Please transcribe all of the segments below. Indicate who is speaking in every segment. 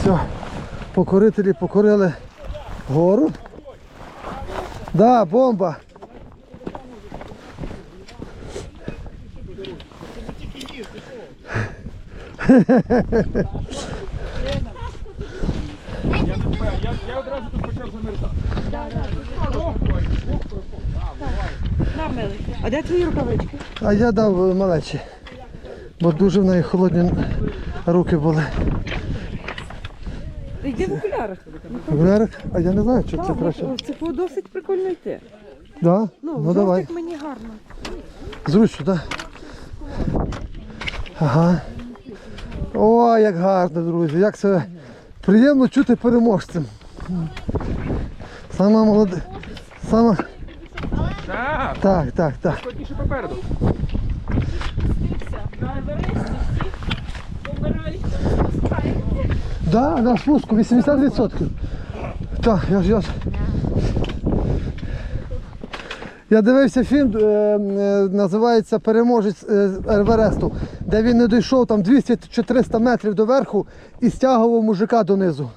Speaker 1: Все, покорителі покорили гору. Да, бомба.
Speaker 2: Я одразу тут почав замерзати.
Speaker 3: А де твої рукавички?
Speaker 1: А я дав малечі, бо дуже в неї холодні руки були.
Speaker 3: Йди в окулярах.
Speaker 1: Гулярик? А я не знаю, чи це краще.
Speaker 3: Це було досить прикольно йти.
Speaker 1: Да?
Speaker 3: Ну,
Speaker 1: Ну давай.
Speaker 3: мені гарно.
Speaker 1: Зручно, так? Ага. О, як гарно, друзі. Як це приємно чути переможцем. Сама молода. Сама.
Speaker 2: Так,
Speaker 1: Так, так, так.
Speaker 2: складніше попереду.
Speaker 1: Да, на спуску 80%. Так, я ж я ж. Я дивився фільм, е, е, називається Переможець е, Евересту, де він не дійшов там 200 чи 300 метрів до верху і стягував мужика донизу.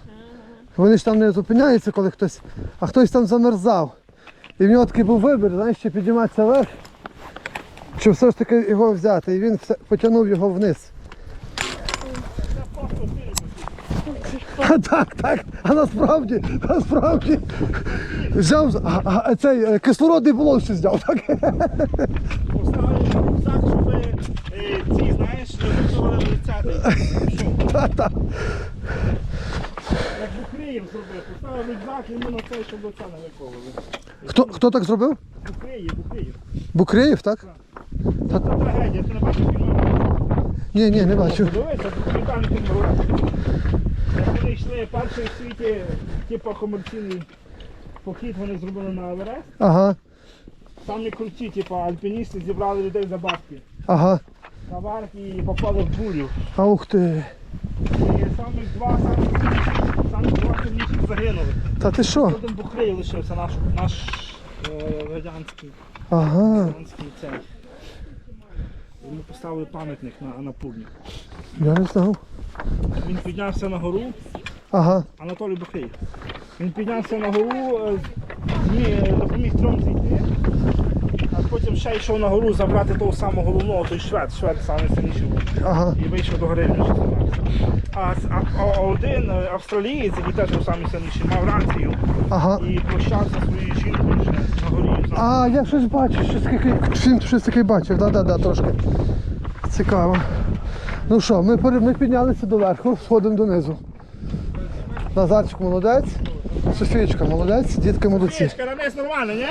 Speaker 1: Вони ж там не зупиняються, коли хтось, а хтось там замерзав. І в нього такий був вибір, знаєш, чи підніматися вверх, чи все ж таки його взяти. І він потягнув його вниз. А, так, так. А насправді, насправді взяв а, а, цей е, кислородний балон ще зняв, так?
Speaker 4: Поставили рюкзак, щоб е, ці, знаєш, працювали лицяти.
Speaker 1: Та-та.
Speaker 4: Як Бухреєв зробив, поставив рюкзак йому на цей, щоб лиця не виковували.
Speaker 1: Хто, хто так зробив?
Speaker 4: Бухреєв, Бухреєв.
Speaker 1: Букреєв, так?
Speaker 4: Це трагедія, ти не бачиш фільму?
Speaker 1: Ні, ні, не бачу.
Speaker 4: Подивися, документальний фільм. Як вони йшли перший в світі, типу комерційний похід вони зробили на Еверест.
Speaker 1: Ага,
Speaker 4: Самі круті, типу, альпіністи зібрали людей за бабки.
Speaker 1: ага.
Speaker 4: Наверх і попали в бурю.
Speaker 1: А ух ти.
Speaker 4: І самі два, самі, самі два сильніших загинули.
Speaker 1: Та ти що?
Speaker 4: Один Бухрей лишився наш, наш е, радянський,
Speaker 1: Ага.
Speaker 4: радянський цей. Йому поставили пам'ятник на, на пурні.
Speaker 1: Я не знав.
Speaker 4: Він піднявся на гору,
Speaker 1: Ага.
Speaker 4: Анатолій Бухрей. Він піднявся на гору, е, допоміг трьом зійти, а потім ще йшов на гору забрати того самого головного, той швед, швед найсильніший був.
Speaker 1: Ага.
Speaker 4: І вийшов до гори. він вже забрався. А, а, а один е, австралієць, який теж був самий сильніший, мав рацію
Speaker 1: Ага.
Speaker 4: і прощався зі своєю жінкою.
Speaker 1: А, я щось бачу, щось таке, щось таке бачив, да-да-да, трошки. Цікаво. Ну що, ми, ми піднялися доверху, сходимо донизу. Назарчик молодець, Софієчка молодець, дітки молодці.
Speaker 4: Софієчка, на нормально, ні?